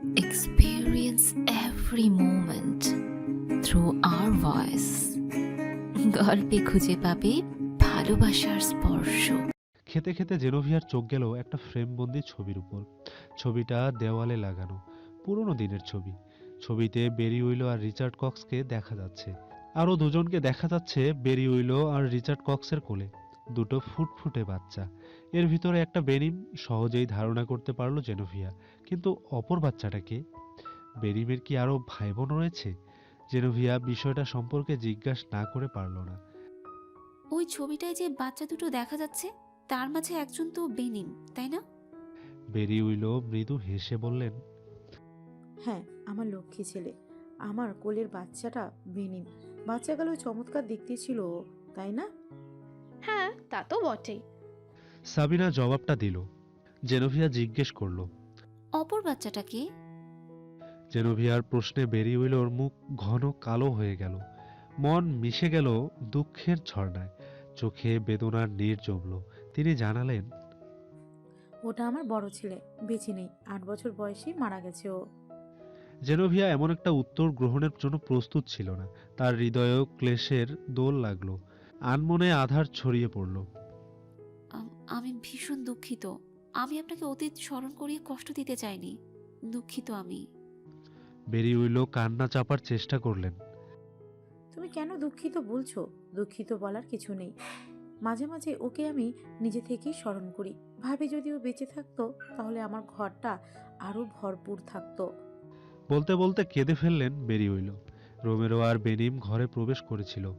experience every moment through our voice. গল্পে খুঁজে পাবে ভালোবাসার স্পর্শ। খেতে খেতে জেনোভিয়ার চোখ গেল একটা ফ্রেমবন্দি ছবির উপর। ছবিটা দেওয়ালে লাগানো, পুরনো দিনের ছবি। ছবিতে বেরি উইলো আর রিচার্ড কক্সকে দেখা যাচ্ছে। আরও দুজনকে দেখা যাচ্ছে বেরি উইলো আর রিচার্ড কক্সের কোলে। দুটো ফুটফুটে বাচ্চা। এর ভিতরে একটা বেনিম সহজেই ধারণা করতে পারল জেনোভিয়া। কিন্তু অপর বাচ্চাটাকে? বেরিমের কি আরও ভাই বোন রয়েছে? জেনোভিয়া বিষয়টা সম্পর্কে জিজ্ঞাসা না করে পারল না। ওই ছবিটায় যে বাচ্চা দুটো দেখা যাচ্ছে তার মাঝে একজন তো বেনিম তাই না? বেরি উইলো মৃদু হেসে বললেন হ্যাঁ আমার লক্ষ্মী ছেলে আমার কোলের বাচ্চাটা বেনিম। বাচ্চাগুলো চমৎকার দেখতে ছিল তাই না? হ্যাঁ তা তো বটেই। সাবিনা জবাবটা দিল। জেনোভিয়া জিজ্ঞেস করল অপর বাচ্চাটাকে জেনোভিয়ার প্রশ্নে বেরি উইলোর মুখ ঘন কালো হয়ে গেল। মন মিশে গেল দুঃখের ঝর্ণায়। চোখে বেদনার নীর জমল। তিনি জানালেন ওটা আমার বড় ছেলে বেঁচে নেই। আট বছর বয়সে মারা গেছে ও। জেনোভিয়া এমন একটা উত্তর গ্রহণের জন্য প্রস্তুত ছিল না। তার হৃদয়েও ক্লেশের দোল লাগল। আনমনে আধার ছড়িয়ে পড়ল। আমি ভীষণ দুঃখিত। আমি আপনাকে অতীত স্মরণ করিয়ে কষ্ট দিতে চাইনি দুঃখিত আমি। বেরি উইলো কান্না চাপার চেষ্টা করলেন। তুমি কেন দুঃখিত বলছো? দুঃখিত বলার কিছু নেই। মাঝে মাঝে ওকে আমি নিজে থেকেই স্মরণ করি। ভাবি যদি ও বেঁচে থাকতো তাহলে আমার ঘরটা আরও ভরপুর থাকতো। বলতে বলতে কেঁদে ফেললেন বেরি উইলো। রোমেরো আর বেনিম ঘরে প্রবেশ করেছিল।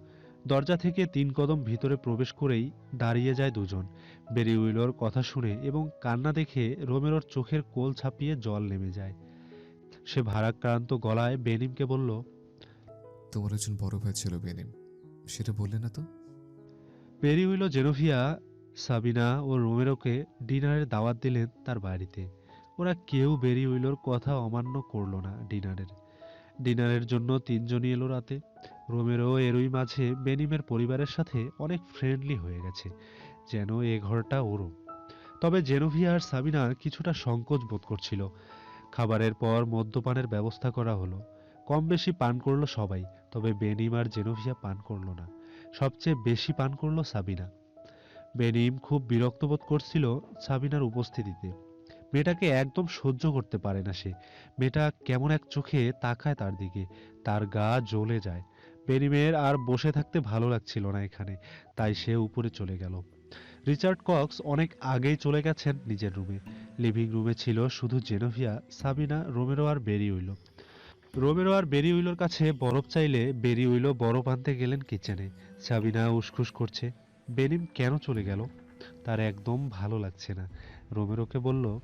দরজা থেকে তিন কদম ভিতরে প্রবেশ করেই দাঁড়িয়ে যায় দুজন। বেরি উইলোর কথা শুনে এবং কান্না দেখে রোমেরোর চোখের কোল ছাপিয়ে জল নেমে যায়। সে ভারাক্রান্ত গলায় বেনিমকে বলল তোমার একজন বড় ভাই ছিল বেনিম সেটা বললে না তো? বেরি উইলো জেনোভিয়া সাবিনা ও রোমেরোকে ডিনারের দাওয়াত দিলেন তার বাড়িতে। ওরা কেউ বেরি উইলোর কথা অমান্য করল না ডিনারের। ডিনারের জন্য তিনজনই এলো রাতে। রোমেরো এরই মাঝে বেনিমের পরিবারের সাথে অনেক ফ্রেন্ডলি হয়ে গেছে, যেন এ ঘরটা ওরও তবে জেনোভিয়া আর সাবিনা কিছুটা সংকোচ বোধ করছিল। খাবারের পর মদ্যপানের ব্যবস্থা করা হলো। কম বেশি পান করল সবাই, তবে বেনিম আর জেনোভিয়া পান করল না। সবচেয়ে বেশি পান করল সাবিনা। বেনিম খুব বিরক্ত বোধ করছিল সাবিনার উপস্থিতিতে। মেয়েটাকে একদম সহ্য করতে পারে না সে। মেয়েটা কেমন এক চোখে তাকায় তার দিকে। তার গা জ্বলে যায়। বেনিমের আর বসে থাকতে ভালো লাগছিল না এখানে, তাই সে উপরে চলে গেল। রিচার্ড কক্স অনেক আগেই চলে গেছেন নিজের রুমে। লিভিং রুমে ছিল শুধু জেনোভিয়া, সাবিনা, রোমেরো আর বেরি উইলো। রোমেরো আর বেরি উইলোর কাছে বরফ চাইলে বেরি উইলো বরফ আনতে গেলেন কিচেনে। সাবিনা উসখুস করছে, বেনিম কেন চলে গেল? তার একদম ভালো লাগছে না। রোমেরোকে বলল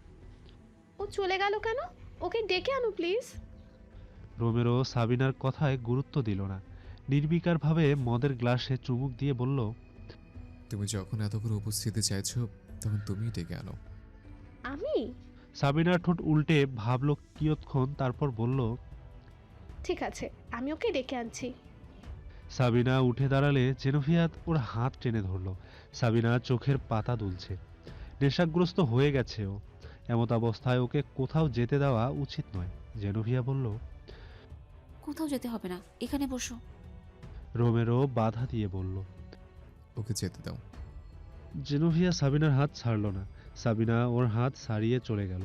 ও চলে গেল কেন? ওকে ডেকে আনো প্লিজ। রোমেরো সাবিনার কথায় গুরুত্ব দিল না। নির্বিকারভাবে মদের গ্লাসে চুমুক দিয়ে বলল তুমি যখন এত করে উপস্থিতি চাইছো তখন তুমিই ডেকে আনো। আমি? সাবিনার ঠোঁট উল্টে ভাবল কিয়ৎক্ষণ তারপর বলল ঠিক আছে আমি ওকে ডেকে আনছি। সাবিনা উঠে দাঁড়ালে জেনোভিয়াত ওর হাত টেনে ধরল। সাবিনা চোখের পাতা দুলছে। নেশাগ্রস্ত হয়ে গেছে ও। এমত অবস্থায় ওকে কোথাও যেতে দেওয়া উচিত নয়। জেনোভিয়া বলল কোথাও যেতে হবে না এখানে বসো। রোমেরো বাধা দিয়ে বলল ওকে যেতে দাও। জেনোভিয়া সাবিনার হাত ছাড়ল না। সাবিনা ওর হাত ছাড়িয়ে চলে গেল।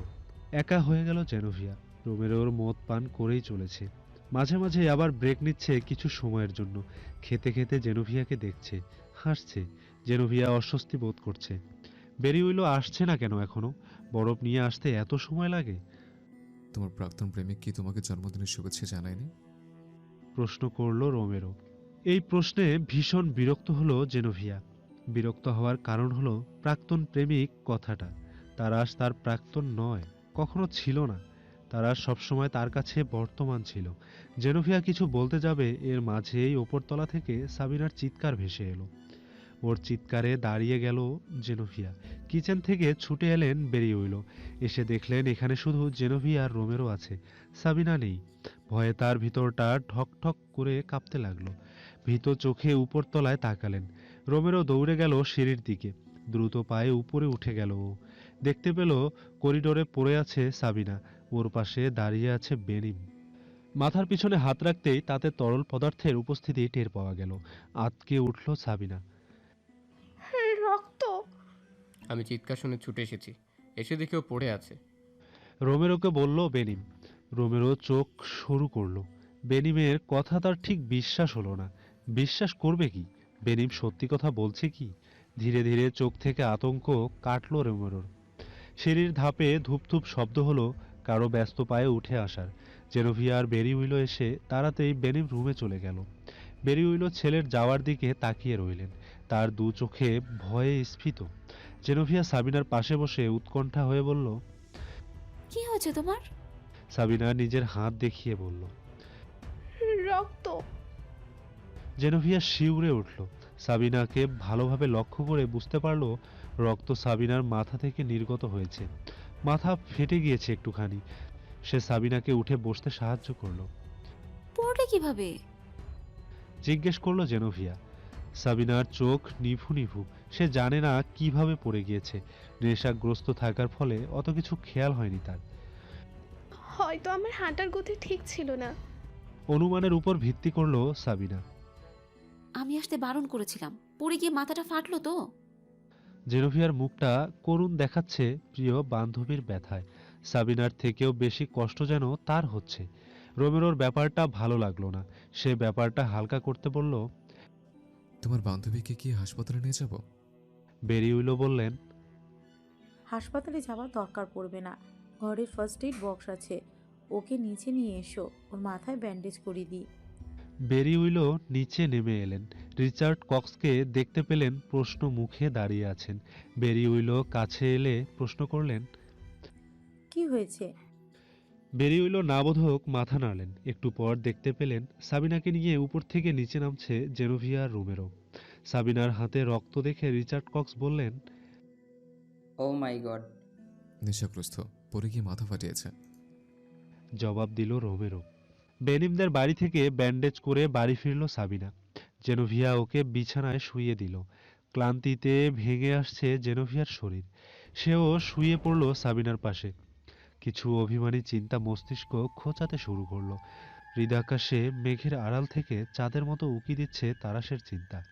একা হয়ে গেল জেনোভিয়া। রোমেরোর মদ পান করেই চলেছে। মাঝে মাঝে আবার ব্রেক নিচ্ছে কিছু সময়ের জন্য। খেতে খেতে জেনোভিয়াকে দেখছে হাসছে। জেনোভিয়া অস্বস্তি বোধ করছে। বেরি উইলো আসছে না কেন এখনও? বরফ নিয়ে আসতে এত সময় লাগে? তোমার প্রাক্তন প্রেমিক কি তোমাকে জন্মদিনের শুভেচ্ছা জানায়নি? প্রশ্ন করল রোমেরো এই প্রশ্নে ভীষণ বিরক্ত হলো জেনোভিয়া। বিরক্ত হওয়ার কারণ হলো প্রাক্তন প্রেমিক কথাটা। তারাশ তার প্রাক্তন নয় কখনো ছিল না। তারা সবসময় তার কাছে বর্তমান ছিল। জেনোভিয়া কিছু বলতে যাবে এর মাঝেই ওপরতলা থেকে সাবিনার চিৎকার ভেসে এলো। ওর চিৎকারে দাঁড়িয়ে গেল জেনোভিয়া। কিচেন থেকে ছুটে এলেন, বেরিয়ে উইল এসে দেখলেন এখানে শুধু জেনোভিয়া আর রোমেরো আছে। সাবিনা নেই। ভয়ে তার ভিতরটা ঠক ঠক করে কাঁপতে লাগল। ভীত চোখে উপরতলায় তাকালেন। রোমেরো দৌড়ে গেল সিঁড়ির দিকে। দ্রুত পায়ে উপরে উঠে গেল ও। দেখতে পেল করিডোরে পড়ে আছে সাবিনা। ওর পাশে দাঁড়িয়ে আছে বেনিম। মাথার পিছনে হাত রাখতেই তাতে তরল পদার্থের উপস্থিতি টের পাওয়া গেল। আতকে উঠল সাবিনা। আমি চিৎকার শুনে ছুটে এসেছি। এসে দেখেও পড়ে আছে। রোমেরোকে বলল, বেনিম। রোমেরো চোখ সরু করল। বেনিমের কথা তার ঠিক বিশ্বাস হলো না। বিশ্বাস করবে কি? বেনিম সত্যি কথা বলছে কি? ধীরে ধীরে চোখ থেকে আতঙ্ক কাটলো রোমেরোর। সিঁড়ির ধাপে ধূপধূপ শব্দ হলো কারও ব্যস্ত পায়ে উঠে আসার। জেনোভিয়া আর বেরি উইলো এসে তাড়াতেই বেনিম রুমে চলে গেল। বেরি উইলো ছেলের যাওয়ার দিকে তাকিয়ে রইলেন। তার দু চোখে ভয়ে স্ফীত। জেনোভিয়া সাবিনার পাশে বসে উৎকণ্ঠা হয়ে বলল কি হয়েছে তোমার? সাবিনা নিজের হাত দেখিয়ে বলল রক্ত। জেনোভিয়া শিউরে উঠল। সাবিনাকে ভালোভাবে লক্ষ্য করে বুঝতে পারল রক্ত সাবিনার মাথা থেকে নির্গত হয়েছে। মাথা ফেটে গিয়েছে একটুখানি। সে সাবিনাকে উঠে বসতে সাহায্য করল। পড়লে কীভাবে? জিজ্ঞেস করল জেনোভিয়া। সাবিনার চোখ নিভু নিভু। সে জানে না কীভাবে পড়ে গিয়েছে। নেশাগ্রস্ত থাকার ফলে অত কিছু খেয়াল হয়নি তার। হয়তো আমার হাঁটার গতি ঠিক ছিল না। অনুমানের উপর ভিত্তি করল সাবিনা। আমি আসতে বারণ করেছিলাম। পড়ে গিয়ে মাথাটা ফাটলো তো। জেনোভিয়ার মুখটা করুণ দেখাচ্ছে প্রিয় বান্ধবীর ব্যথায়। সাবিনার থেকেও বেশি কষ্ট যেন তার হচ্ছে। রোমেরোর ব্যাপারটা ভালো লাগল না। সে ব্যাপারটা হালকা করতে বলল তোমার বান্ধবীকে কি হাসপাতালে নিয়ে যাব? বেরিউইলো বললেন হাসপাতালে যাওয়ার দরকার পড়বে না। ঘরের ফার্স্ট এইড বক্স আছে। ওকে নিচে নিয়ে এসো। ওর মাথায় ব্যান্ডেজ করে দিই। বেরিউইলো নিচে নেমে এলেন। রিচার্ড কক্সকে দেখতে পেলেন প্রশ্ন মুখে দাঁড়িয়ে আছেন। বেরি বেরিউইলো কাছে এলে প্রশ্ন করলেন কি হয়েছে? বেরি বেরিউইলো নাবোধক মাথা নাড়লেন। একটু পর দেখতে পেলেন সাবিনাকে নিয়ে উপর থেকে নিচে নামছে জেনোভিয়া আর রোমেরো সাবিনার হাতে রক্ত দেখে রিচার্ড কক্স বললেন ও মাই গড নেশাগ্রস্ত পরে গিয়ে মাথা ফাটিয়েছে। জবাব দিল রোমেরো। বেনিমদের বাড়ি থেকে ব্যান্ডেজ করে বাড়ি ফিরল সাবিনা। জেনোভিয়া ওকে বিছানায় শুইয়ে দিল। ক্লান্তিতে ভেঙে আসছে জেনোভিয়ার শরীর। সেও শুয়ে পড়ল সাবিনার পাশে। কিছু অভিমানী চিন্তা মস্তিষ্ক খোঁচাতে শুরু করল। হৃদাকাশে মেঘের আড়াল থেকে চাঁদের মতো উকি দিচ্ছে তারাশের চিন্তা।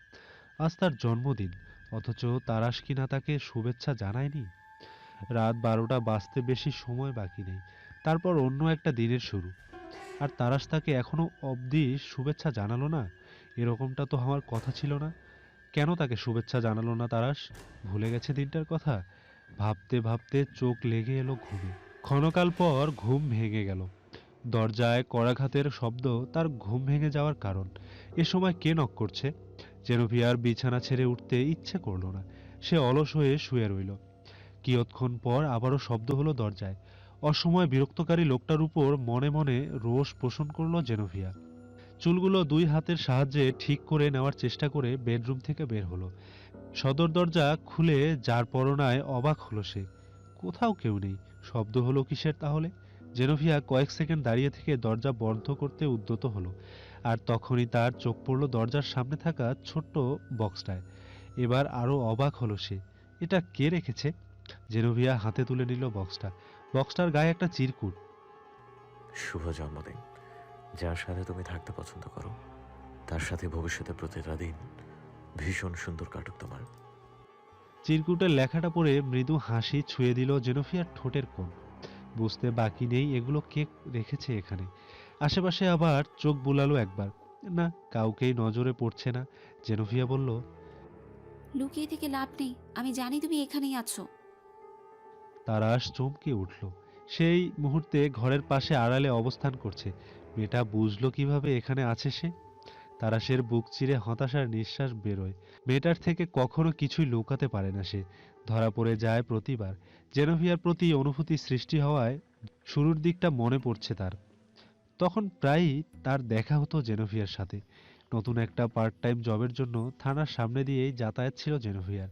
আজ তার জন্মদিন, অথচ তারাশ কিনা তাকে শুভেচ্ছা জানায়নি। রাত বারোটা বাজতে বেশি সময় বাকি নেই, তারপর অন্য একটা দিনের শুরু। আর তারাশ তাকে এখনও অবধি শুভেচ্ছা জানালো না? এরকমটা তো আমার কথা ছিল না। কেন তাকে শুভেচ্ছা জানালো না তারাশ? ভুলে গেছে দিনটার কথা? ভাবতে ভাবতে চোখ লেগে এলো ঘুমে। ক্ষণকাল পর ঘুম ভেঙে গেল। দরজায় কড়াঘাতের শব্দ তার ঘুম ভেঙে যাওয়ার কারণ। এ সময় কে নক করছে? জেনোভিয়ার বিছানা ছেড়ে উঠতে ইচ্ছে করল না। সে অলস হয়ে শুয়ে রইল। কিয়ৎক্ষণ পর আবারও শব্দ হলো দরজায়। অসময় বিরক্তকারী লোকটার উপর মনে মনে রোষ পোষণ করল জেনোভিয়া চুলগুলো দুই হাতের সাহায্যে ঠিক করে নেওয়ার চেষ্টা করে বেডরুম থেকে বের হলো। সদর দরজা খুলে যার পরনায় অবাক হলো সে। কোথাও কেউ নেই। শব্দ হলো কিসের তাহলে? জেনোভিয়া কয়েক সেকেন্ড দাঁড়িয়ে থেকে দরজা বন্ধ করতে উদ্যত হলো। আর তখনই তার চোখ পড়ল দরজার সামনে থাকা ছোট্ট বক্সটায়। এবার আরও অবাক হলো সে। এটা কে রেখেছে? জেনোভিয়া হাতে তুলে নিল বক্সটা। বক্সটার গায়ে একটা চিরকুট। শুভ জন্মদিন। যার সাথে তুমি থাকতে পছন্দ করো তার সাথে ভবিষ্যতে প্রতিটা দিন ভীষণ সুন্দর কাটুক তোমার। চিরকুটের লেখাটা পড়ে মৃদু হাসি ছুঁয়ে দিল জেনোফিয়ার ঠোঁটের কোণ। বুঝতে বাকি নেই এগুলো কে রেখেছে এখানে। আশেপাশে আবার চোখ বুলালো একবার। না কাউকেই নজরে পড়ছে না। জেনোভিয়া বলল লুকিয়ে থেকে লাভ নেই। আমি জানি তুমি এখানেই আছো। তারাশ চমকে উঠল। সেই মুহূর্তে ঘরের পাশে আড়ালে অবস্থান করছে। মেয়েটা বুঝলো কীভাবে এখানে আছে সে? তারাশের বুক চিরে হতাশার নিঃশ্বাস বেরোয়। মেয়েটার থেকে কখনো কিছুই লুকাতে পারে না সে। ধরা পড়ে যায় প্রতিবার। জেনোভিয়ার প্রতি অনুভূতি সৃষ্টি হওয়ায় শুরুর দিকটা মনে পড়ছে তার। তখন প্রায়ই তার দেখা হতো জেনোভিয়ার সাথে। নতুন একটা পার্ট টাইম জবের জন্য থানার সামনে দিয়েই যাতায়াত ছিল জেনোভিয়ার।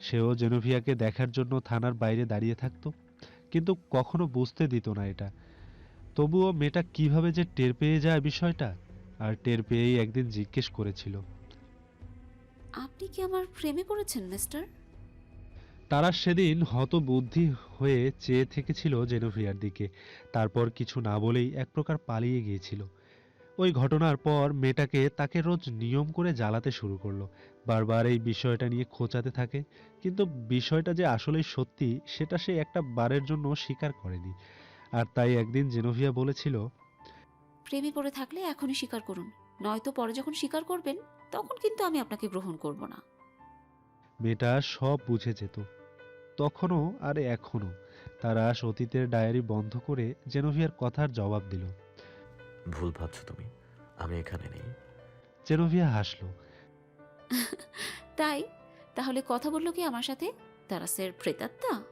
সেও জেনোভিয়াকে দেখার জন্য থানার বাইরে দাঁড়িয়ে থাকতো, কিন্তু কখনো বুঝতে দিত না এটা। তবুও মেয়েটা কীভাবে যে টের পেয়ে যায় বিষয়টা, আর টের পেয়েই একদিন জিজ্ঞেস করেছিল। আপনি কি আমার প্রেমে পড়েছেন মিস্টার তারা সেদিন হতবুদ্ধি হয়ে চেয়ে থেকেছিল জেনোভিয়ার দিকে। তারপর কিছু না বলেই এক প্রকার পালিয়ে গিয়েছিল। ওই ঘটনার পর মেয়েটাকে তাকে রোজ নিয়ম করে জ্বালাতে শুরু করল। বারবার এই বিষয়টা নিয়ে খোঁচাতে থাকে কিন্তু বিষয়টা যে আসলেই সত্যি সেটা সে একটা বারের জন্য স্বীকার করেনি। আর তাই একদিন জেনোভিয়া বলেছিল প্রেমে পড়ে থাকলে এখনই স্বীকার করুন। নয়তো পরে যখন স্বীকার করবেন তখন কিন্তু আমি আপনাকে গ্রহণ করব না। মেয়েটা সব বুঝে যেত। তখনও আর এখনও তারা অতীতের ডায়েরি বন্ধ করে জেনোভিয়ার কথার জবাব দিল। ভুল ভাবছ তুমি। আমি এখানে নেই। জেনোভিয়া হাসলো। তাই? তাহলে কথা বলল কি আমার সাথে? তারাসের প্রেতাত্মা?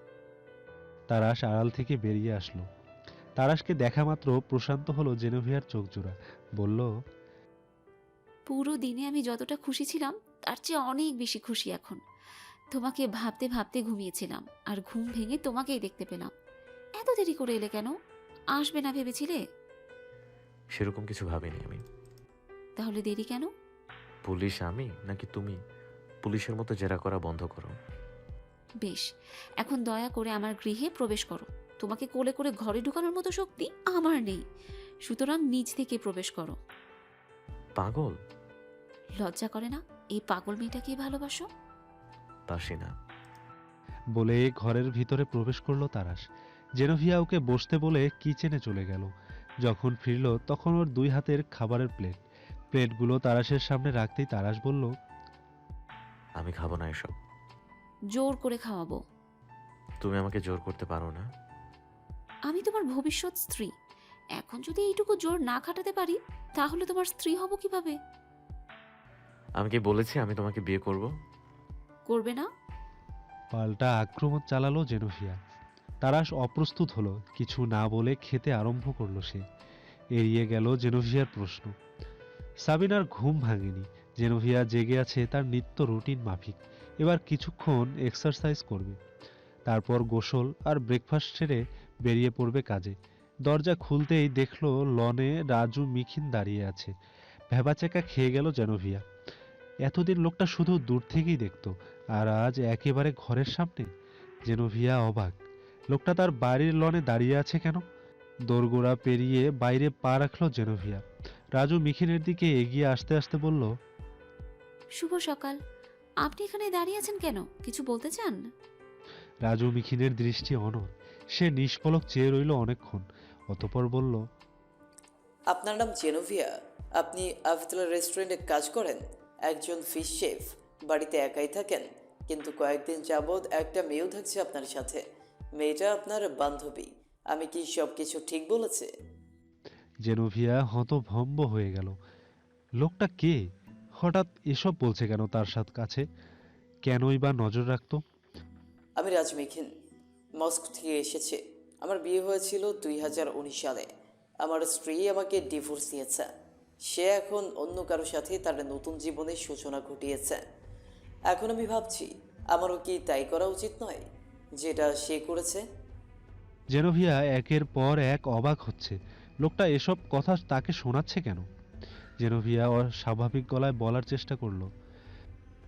তারাশ আড়াল থেকে বেরিয়ে আসলো। তারাশকে দেখা মাত্র প্রশান্ত হলো জেনোভিয়ার চোখ জোড়া বলল পুরো দিনে আমি যতটা খুশি ছিলাম তার চেয়ে অনেক বেশি খুশি এখন। তোমাকে ভাবতে ভাবতে ঘুমিয়েছিলাম আর ঘুম ভেঙে তোমাকেই দেখতে পেলাম। এত দেরি করে এলে কেন? আসবে না ভেবেছিলে? সেরকম কিছু ভাবিনি আমি। তাহলে দেরি কেন? পুলিশ আমি নাকি তুমি? পুলিশের মতো জেরা করা বন্ধ করো। বেশ এখন দয়া করে আমার গৃহে প্রবেশ করো। তোমাকে কোলে করে ঘরে ঢুকানোর মতো শক্তি আমার নেই। সুতরাং নিজ থেকে প্রবেশ করো। পাগল? লজ্জা করে না? এই পাগল মেয়েটাকেই ভালোবাসো? পাসি না বলে ঘরের ভিতরে প্রবেশ করল তারাশ। জেনোভিয়া ওকে বসতে বলে কিচেনে চলে গেল। যখন ফিরল তখন ওর দুই হাতের খাবারের প্লেট। প্লেটগুলো তারাশের সামনে রাখতেই তারাশ বলল আমি খাব না এসব। জোর করে খাওয়াবো। তুমি আমাকে জোর করতে পারো না? আমি তোমার ভবিষ্যৎ স্ত্রী। এখন যদি এইটুকু জোর না খাটাতে পারি তাহলে তোমার স্ত্রী হব কীভাবে? আমি কি বলেছি আমি তোমাকে বিয়ে করব? করবে না? পাল্টা আক্রমণ চালালো জেনোভিয়া তারাশ অপ্রস্তুত হলো, কিছু না বলে খেতে আরম্ভ করল সে। এড়িয়ে গেল জেনোভিয়ার প্রশ্ন। সাবিনার ঘুম ভাঙেনি। জেনোভিয়া জেগে আছে তার নিত্য রুটিন মাফিক। এবার কিছুক্ষণ এক্সারসাইজ করবে। তারপর গোসল আর ব্রেকফাস্ট সেরে বেরিয়ে পড়বে কাজে। দরজা খুলতেই দেখল লনে রাজু মিখিন দাঁড়িয়ে আছে। ভেবাচেকা খেয়ে গেল জেনোভিয়া এতদিন লোকটা শুধু দূর থেকেই দেখত আর আজ একেবারে ঘরের সামনে জেনোভিয়া অবাক। লোকটা তার বাড়ির লনে দাঁড়িয়ে আছে কেন? দোরগোড়া পেরিয়ে বাইরে পা রাখল জেনোভিয়া। রাজু মিখিনের দিকে এগিয়ে আসতে আসতে বলল শুভ সকাল। আপনি এখানে দাঁড়িয়ে আছেন কেন? কিছু বলতে চান? রাজু মিখিনের দৃষ্টি অনর সে নিষ্পলক চেয়ে রইল অনেকক্ষণ অতপর বলল আপনার নাম জেনোভিয়া। আপনি আফতলা রেস্টুরেন্টে কাজ করেন? একজন ফিশ শেফ বাড়িতে একাই থাকেন। কিন্তু কয়েকদিন যাবৎ একটা মেয়েও থাকছে আপনার সাথে। মেয়েটা আপনার বান্ধবী। আমি কি সব কিছু ঠিক বলেছি? জেনোভিয়া হতভম্ব হয়ে গেল। লোকটা কে? হঠাৎ এসব বলছে কেন তার সাথ কাছে? কেনই বা নজর রাখতো? আমি রাজমিখিন। মস্কো থেকে এসেছে। আমার বিয়ে হয়েছিল দুই হাজার উনিশ সালে। আমার স্ত্রী আমাকে ডিভোর্স দিয়েছে। সে এখন অন্য কারোর সাথে তার নতুন জীবনের সূচনা ঘটিয়েছে। এখন আমি ভাবছি আমারও কি তাই করা উচিত নয় যেটা সে করেছে? জেনোভিয়া একের পর এক অবাক হচ্ছে। লোকটা এসব কথা তাকে শোনাচ্ছে কেন? জেনোভিয়া অস্বাভাবিক গলায় বলার চেষ্টা করল।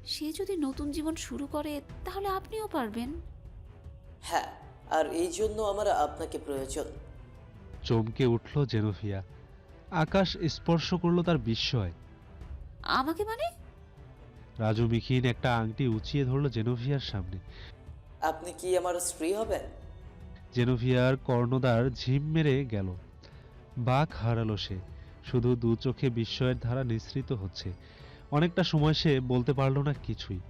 সে যদি নতুন জীবন শুরু করে তাহলে আপনিও পারবেন। হ্যাঁ আর এই জন্য আমার আপনাকে প্রয়োজন। চমকে উঠল জেনোভিয়া। আকাশ স্পর্শ করল তার বিস্ময়। আমাকে মানে? রাজু মিখিন একটা আংটি উঁচিয়ে ধরলো জেনোভিয়ার সামনে। আপনি কি আমার স্ত্রী হবেন? জেনোভিয়ার কর্ণদার ঝিম মেরে গেল। বাঘ হারালো সে। শুধু দু চোখে বিস্ময়ের ধারা নিঃসৃত হচ্ছে। অনেকটা সময় সে বলতে পারল না কিছুই।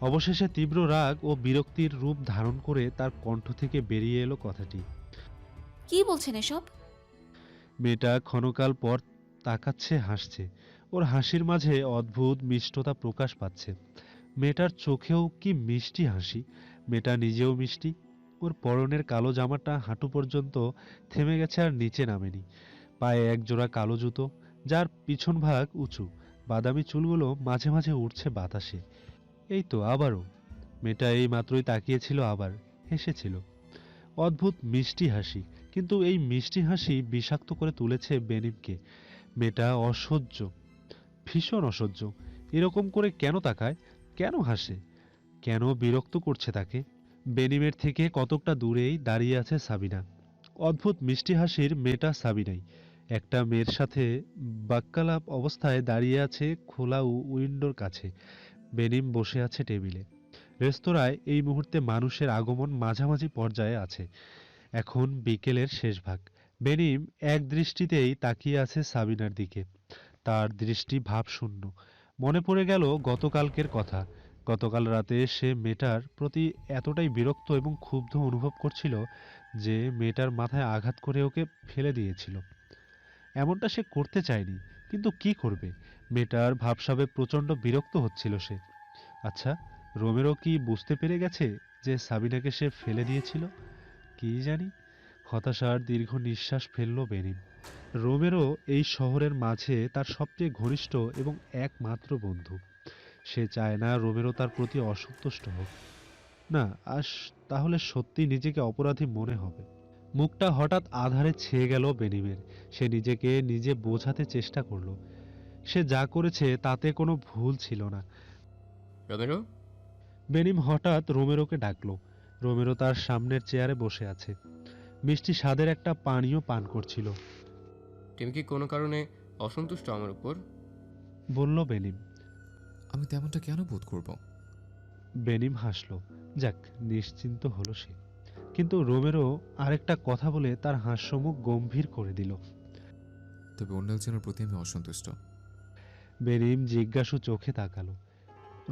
অবশেষে তীব্র রাগ ও বিরক্তির রূপ ধারণ করে তার কণ্ঠ থেকে বেরিয়ে এলো কথাটি। কি বলছেন এসব? মেয়েটা ক্ষণকাল পর তাকাচ্ছে, হাসছে। ওর হাসির মাঝে অদ্ভুত মিষ্টতা প্রকাশ পাচ্ছে। মেয়েটার চোখেও কি মিষ্টি হাসি। মেয়েটা নিজেও মিষ্টি। ওর পরনের কালো জামাটা হাঁটু পর্যন্ত থেমে গেছে আর নিচে নামেনি। পায়ে একজোড়া কালো জুতো, যার পিছন ভাগ উঁচু। বাদামি চুলগুলো মাঝে মাঝে উঠছে বাতাসে। এই তো আবারও। মেয়েটা এই মাত্রই তাকিয়েছিল, আবার হেসেছিল। অদ্ভুত মিষ্টি হাসি। কিন্তু এই মিষ্টি হাসি বিষাক্ত করে তুলেছে বেনিমকে মেয়েটা অসহ্য, ভীষণ অসহ্য। এরকম করে কেন তাকায়? কেন হাসে? কেন বিরক্ত করছে তাকে? বেনিমের থেকে কতকটা দূরেই দাঁড়িয়ে আছে সাবিনা। অদ্ভুত মিষ্টি হাসির মেয়েটা সাবিনাই। একটা মেয়ের সাথে বাক্যালাপ অবস্থায় দাঁড়িয়ে আছে খোলা উইন্ডোর কাছে। বেনিম বসে আছে টেবিলে। রেস্তোরাঁয় এই মুহূর্তে মানুষের আগমন মাঝামাঝি পর্যায়ে আছে। এখন বিকেলের শেষ ভাগ। বেনিম এক দৃষ্টিতেই তাকিয়ে আছে সাবিনার দিকে। তার দৃষ্টি ভাবশূন্য। মনে পড়ে গেল গতকালকের কথা। গতকাল রাতে সে মেয়েটার প্রতি এতটাই বিরক্ত এবং ক্ষুব্ধ অনুভব করছিল যে মেয়েটার মাথায় আঘাত করে ওকে ফেলে দিয়েছিল। এমনটা সে করতে চায়নি, কিন্তু কি করবে? মেয়েটার ভাবসাবে প্রচণ্ড বিরক্ত হচ্ছিল সে। আচ্ছা রোমেরো কি বুঝতে পেরে গেছে যে সাবিনাকে সে ফেলে দিয়েছিল? কি জানি? হতাশার দীর্ঘ নিঃশ্বাস ফেলল বেনিম রোমেরো এই শহরের মাঝে তার সবচেয়ে ঘনিষ্ঠ এবং একমাত্র বন্ধু। সে চায় না রোমেরও তার প্রতি অসন্তুষ্ট হোক। না, আস, তাহলে সত্যি নিজেকে অপরাধী মনে হবে। মুখটা হঠাৎ আধারে ছেয়ে গেল বেনিমের। সে নিজেকে নিজে বোঝাতে চেষ্টা করল। সে যা করেছে তাতে কোনো ভুল ছিল না। বেনিম হঠাৎ রোমেরোকে ডাকলো। রোমেরো তার সামনের চেয়ারে বসে আছে। মিষ্টি স্বাদের একটা পানীয় পান করছিল। তুমি কি কোনো কারণে অসন্তুষ্ট আমার উপর? বলল বেনিম। আমি তেমনটা কেন বোধ করব? বেনিম হাসলো। যাক নিশ্চিন্ত হলো সে। কিন্তু রোমেরো আরেকটা কথা বলে তার হাস্যমুখ গম্ভীর করে দিল। তবে অন্য একজনের প্রতি আমি অসন্তুষ্ট। বেনিম জিজ্ঞাসু চোখে তাকালো।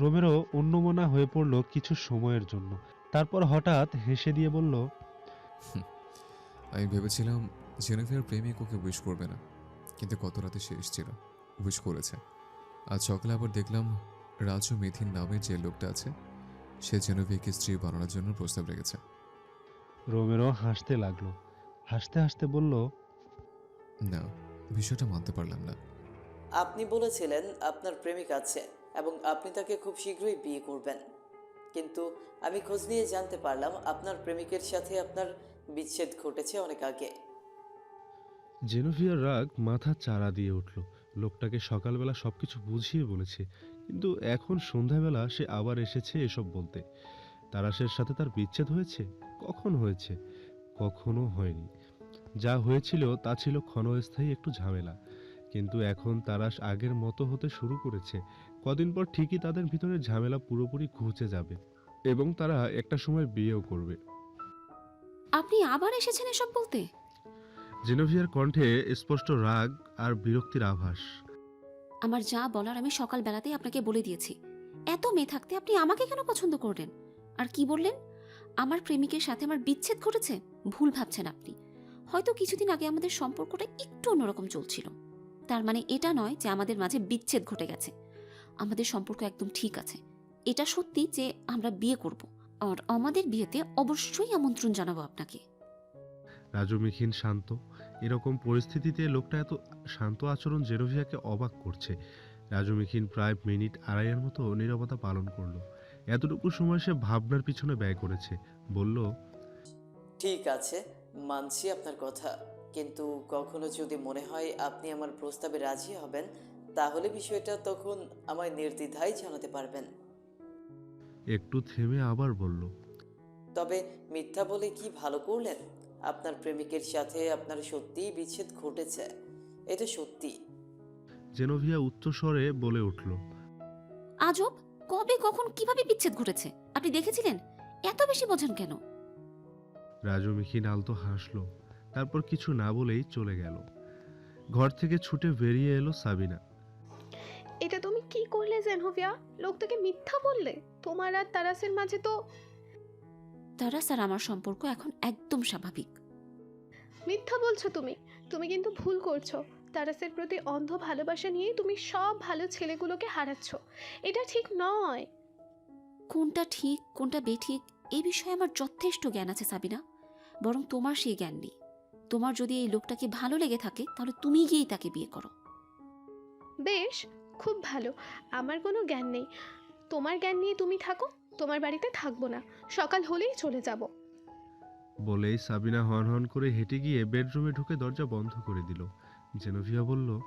রোমেরো অন্যমনা হয়ে পড়ল কিছু সময়ের জন্য। তারপর হঠাৎ হেসে দিয়ে বলল আমি ভেবেছিলাম জেনেভিয়ার প্রেমিক ওকে উইশ করবে না কিন্তু গত রাতে সে এসেছিল উইশ করেছে। আজ সকালে আবার দেখলাম রাজু মিথিন নামের যে লোকটা আছে সে জেনেভিয়াকে স্ত্রী বানানোর জন্য প্রস্তাব রেখেছে। রোমেরো হাসতে লাগল। হাসতে হাসতে বলল না বিষয়টা মানতে পারলাম না। আপনি বলেছিলেন আপনার প্রেমিক আছে। এবং আপনি তাকে খুব শীঘ্রই বিয়ে করবেন। কিন্তু আমি খোঁজ নিয়ে জানতে পারলাম, আপনার প্রেমিকের সাথে আপনার বিচ্ছেদ ঘটেছে অনেক আগে। জেনোভিয়ার রাগ মাথা চারা দিয়ে উঠল। লোকটাকে সকালবেলা সবকিছু বুঝিয়ে বলেছে, কিন্তু এখন সন্ধ্যাবেলা সে আবার এসেছে এসব বলতে। তারাশের সাথে তার বিচ্ছেদ হয়েছে? কখন হয়েছে? কখনো হয়নি। যা হয়েছিল তা ছিল ক্ষণস্থায়ী একটু ঝামেলা। কিন্তু এখন তারা আগের মতো হতে শুরু করেছে। কদিন পর ঠিকই তাদের ভিতরে ঝামেলা পুরোপুরি ঘুচে যাবে এবং তারা একটা সময় বিয়েও করবে। আপনি আবার এসেছেন এসব বলতে? জেনোভিয়ার কণ্ঠে স্পষ্ট রাগ আর বিরক্তির আভাস। আমার যা বলার আমি সকালবেলাতেই আপনাকে বলে দিয়েছি। এত মেয়ে থাকতে আপনি আমাকে কেন পছন্দ করলেন? আর কি বললেন? আমার প্রেমিকের সাথে আমার বিচ্ছেদ ঘটেছে? ভুল ভাবছেন আপনি। হয়তো কিছুদিন আগে আমাদের সম্পর্কটা একটু অন্যরকম চলছিল। তার মানে এটা নয় যে আমাদের মাঝে বিচ্ছেদ ঘটে গেছে। আমাদের সম্পর্ক একদম ঠিক আছে। এটা সত্যি যে আমরা বিয়ে করব। আর আমাদের বিয়েতে অবশ্যই আমন্ত্রণ জানাব আপনাকে। রাজু মিখিন শান্ত। এরকম পরিস্থিতিতে লোকটা এত শান্ত আচরণ জেনোভিয়াকে অবাক করছে। রাজু মিখিন প্রায় মিনিট আড়াইয়ের মতো নীরবতা পালন করল। এতটুকু সময় সে ভাবনার পিছনে ব্যয় করেছে। বলল ঠিক আছে মানছি আপনার কথা। কিন্তু কখনো যদি মনে হয় আপনি আমার প্রস্তাবে রাজি হবেন তাহলে বিষয়টা তখন আমায় নির্দ্বিধায় জানাতে পারবেন। একটু থেমে আবার বলল তবে মিথ্যা বলে কি ভালো করলেন? আপনার প্রেমিকের সাথে আপনার সত্যিই বিচ্ছেদ ঘটেছে। এটা সত্যি। জেনোভিয়া উচ্চস্বরে বলে উঠল আজব! কবে কখন কীভাবে বিচ্ছেদ ঘটেছে? আপনি দেখেছিলেন? এত বেশি বোঝেন কেন? রাজু মিখিন আলতো হাসলো তারপর কিছু না বলেই চলে গেল। ঘর থেকে ছুটে বেরিয়ে এলো সাবিনা। এটা তুমি কি করলে জেনহোভিয়া? লোকটাকে মিথ্যা বললে? তোমার আর তারাসের মাঝে তো তারা স্যার আমার সম্পর্ক এখন একদম স্বাভাবিক। মিথ্যা বলছো তুমি। তুমি কিন্তু ভুল করছ। তারাসের প্রতি অন্ধ ভালোবাসা নিয়ে তুমি সব ভালো ছেলেগুলোকে হারাচ্ছ। এটা ঠিক নয়। কোনটা ঠিক কোনটা বেঠিক এই বিষয়ে আমার যথেষ্ট জ্ঞান আছে সাবিনা। বরং তোমার সেই জ্ঞান নেই। তোমার যদি এই লোকটাকে ভালো লেগে থাকে তাহলে তুমি গিয়েই তাকে বিয়ে করো। বেশ খুব ভালো। আমার কোনো জ্ঞান নেই। তোমার জ্ঞান নিয়ে তুমি থাকো তোমার বাড়িতে থাকব না। সকাল হলেই চলে যাব। বলেই সাবিনা হন হন করে হেঁটে গিয়ে বেডরুমে ঢুকে দরজা বন্ধ করে দিল। জেনোভিয়া বলল